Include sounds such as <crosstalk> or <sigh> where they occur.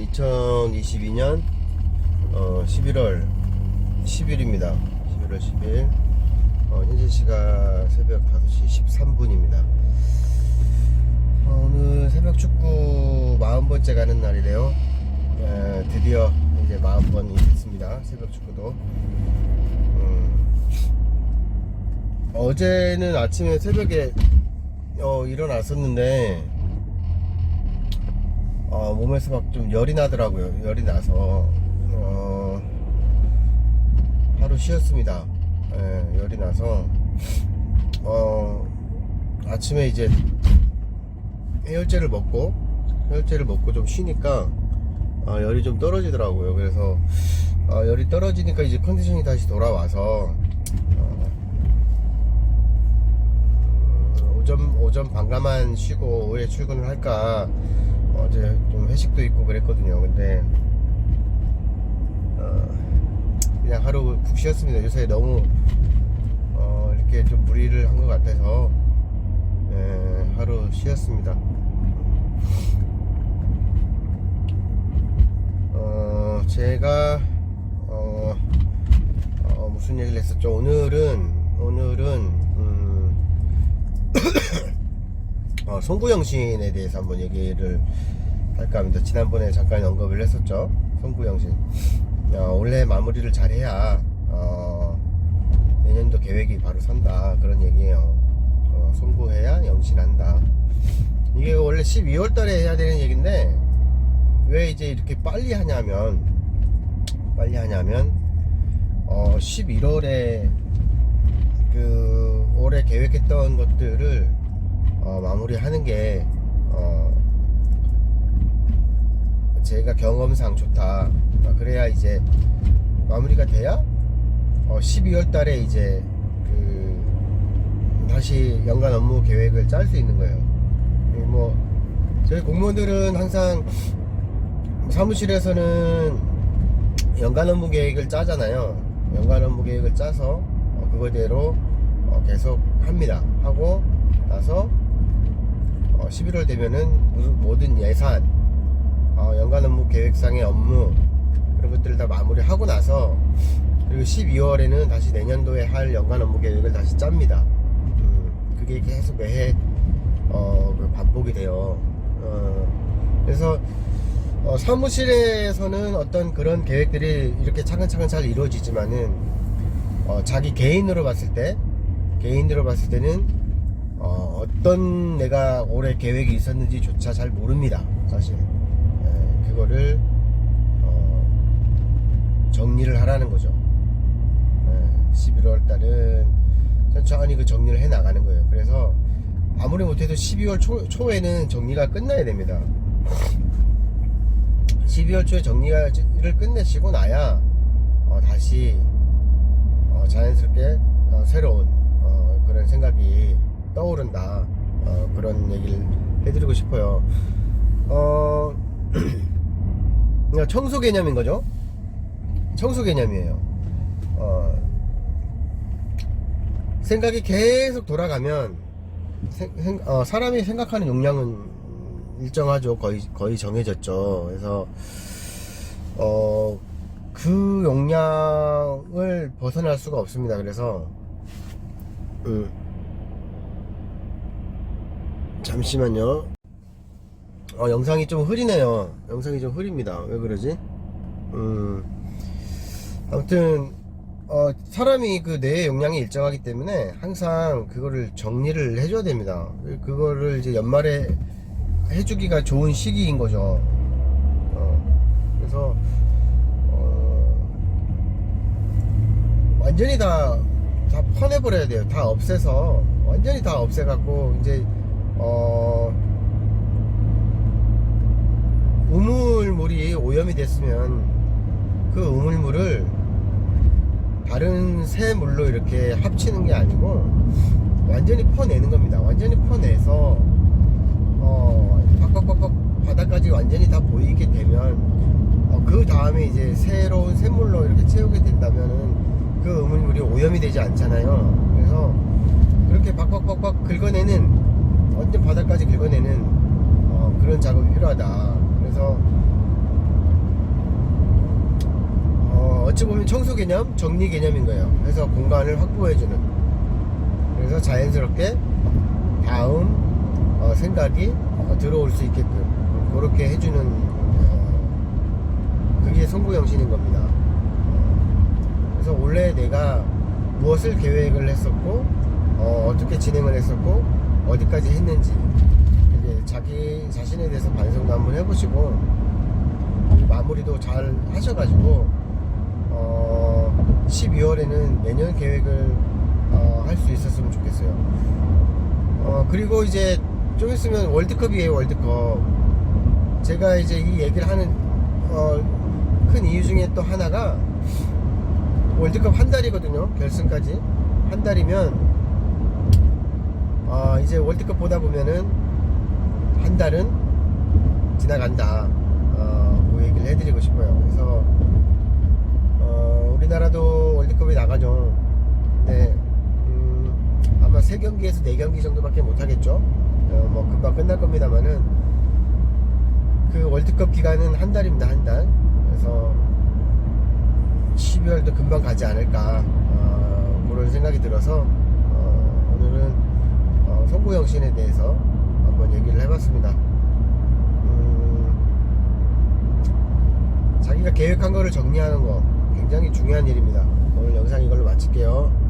오늘은 2022년 어, 11월 10일입니다. 11월 10일. 어, 현재 시각 새벽 5시 13분입니다. 어, 오늘 새벽 축구 40번째 가는 날이래요. 에, 드디어 이제 40번이 됐습니다. 새벽 축구도. 음, 어제는 아침에 새벽에 어, 일어났었는데 어, 몸에서 막 좀 열이 나더라고요. 열이 나서 어, 하루 쉬었습니다. 예, 열이 나서 어, 아침에 이제 해열제를 먹고 해열제를 먹고 좀 쉬니까 아, 열이 좀 떨어지더라고요. 그래서 아, 열이 떨어지니까 이제 컨디션이 다시 돌아와서 어, 음, 오전 오전 반가만 쉬고 오후에 출근을 할까 어제 좀 회식도 있고 그랬거든요. 근데 어, 그냥 하루 푹 쉬었습니다. 요새 너무 어, 이렇게 좀 무리를 한 것 같아서 예, 하루 쉬었습니다. 어, 제가 어, 어, 무슨 얘기를 했었죠? 오늘은 오늘은 음, 어, 송구영신에 대해서 한번 얘기를 할까 합니다. 지난번에 잠깐 언급을 했었죠. 송구영신. 어, 올해 마무리를 잘해야 어, 내년도 계획이 바로 선다 그런 얘기예요. 어, 송구해야 영신한다. 이게 원래 12월 달에 해야 되는 얘기인데 왜 이제 이렇게 빨리 하냐면 빨리 하냐면 어, 11월에 그 올해 계획했던 것들을 어, 마무리하는 게 어, 제가 경험상 좋다. 어, 그래야 이제 마무리가 돼야 어, 12월 달에 이제 그 다시 연간 업무 계획을 짤 수 있는 거예요. 이뭐 저희 공무원들은 항상 사무실에서는 연간 업무 계획을 짜잖아요. 연간 업무 계획을 짜서 어, 그거대로 어, 계속 합니다. 하고 나서 어, 11월 되면은 무- 모든 예산, 어, 연간 업무 계획상의 업무 그런 것들을 다 마무리하고 나서 그리고 12월에는 다시 내년도에 할 연간 업무 계획을 다시 짭니다. 음, 그게 계속 매해 어, 그 반복이 돼요. 어, 그래서 어, 사무실에서는 어떤 그런 계획들이 이렇게 차근차근 잘 이루어지지만은 어, 자기 개인으로 봤을 때 개인으로 봤을 때는 어, 떤 내가 올해 계획이 있었는지조차 잘 모릅니다. 사실 에, 그거를 어, 정리를 하라는 거죠. 에, 11월 달은 천천히 그 정리를 해 나가는 거예요. 그래서 아무리 못해도 12월 초, 초에는 정리가 끝나야 됩니다. 12월 초에 정리를 끝내시고 나야 어, 다시 어, 자연스럽게 어, 새로운 어, 그런 생각이 떠오른다 어, 그런 얘기를 해드리고 싶어요. 어, <clears throat> 청소 개념인 거죠. 청소 개념이에요. 어, 생각이 계속 돌아가면 생- 생- 어, 사람이 생각하는 용량은 일정하죠. 거의 거의 정해졌죠. 그래서 어, 그 용량을 벗어날 수가 없습니다. 그래서 음, 잠시만요. 어, 영상이 좀 흐리네요. 영상이 좀 흐립니다. 왜 그러지? 음, 아무튼 어, 사람이 그 뇌의 용량이 일정하기 때문에 항상 그거를 정리를 해줘야 됩니다. 그거를 이제 연말에 해주기가 좋은 시기인 거죠. 어, 그래서 어, 완전히 다, 다 퍼내버려야 돼요. 다 없애서 완전히 다 없애갖고 이제 어, 우물물이 오염이 됐으면 그 우물물을 다른 새 물로 이렇게 합치는 게 아니고 완전히 퍼내는 겁니다. 완전히 퍼내서 어, 팍팍팍팍 바닥까지 완전히 다 보이게 되면 어, 그 다음에 이제 새로운 샘물로 이렇게 채우게 된다면은 그 우물물이 오염이 되지 않잖아요. 그래서 그렇게 박박박박 긁어내는 완전 바닥까지 긁어내는 어, 그런 작업이 필요하다. 그래서 어찌 보면 청소 개념, 정리 개념인 거예요. 그래서 공간을 확보해주는. 그래서 자연스럽게 다음 어, 생각이 어, 들어올 수 있게끔 그렇게 해주는 어, 그게 송구영신인 겁니다. 그래서 원래 내가 무엇을 계획을 했었고 어, 떻게 진행을 했었고 어디까지 했는지 이제 자기 자신에 대해서 반성도 한번 해보시고 이 마무리도 잘 하셔가지고 어, 12월에는 내년 계획을 어, 할 수 있었으면 좋겠어요. 어, 그리고 이제 좀 있으면 월드컵이에요, 월드컵. 제가 이제 이 얘기를 하는 어, 큰 이유 중에 또 하나가 월드컵 한 달이거든요, 결승까지. 한 달이면 어, 이제 월드컵 보다 보면은 한 달은 지나간다. 어, 그 얘기를 해드리고 싶어요. 그래서 어, 우리나라도 월드컵에 나가죠. 근데 음, 아마 세 경기에서 네 경기 정도밖에 못 하겠죠. 어, 뭐 금방 끝날 겁니다만은 그 월드컵 기간은 한 달입니다. 한 달. 그래서 12월도 금방 가지 않을까 어, 그런 생각이 들어서 어, 송구영신에 대해서 한번 얘기를 해봤습니다. 음, 자기가 계획한 거를 정리하는 거 굉장히 중요한 일입니다. 오늘 영상 이걸로 마칠게요.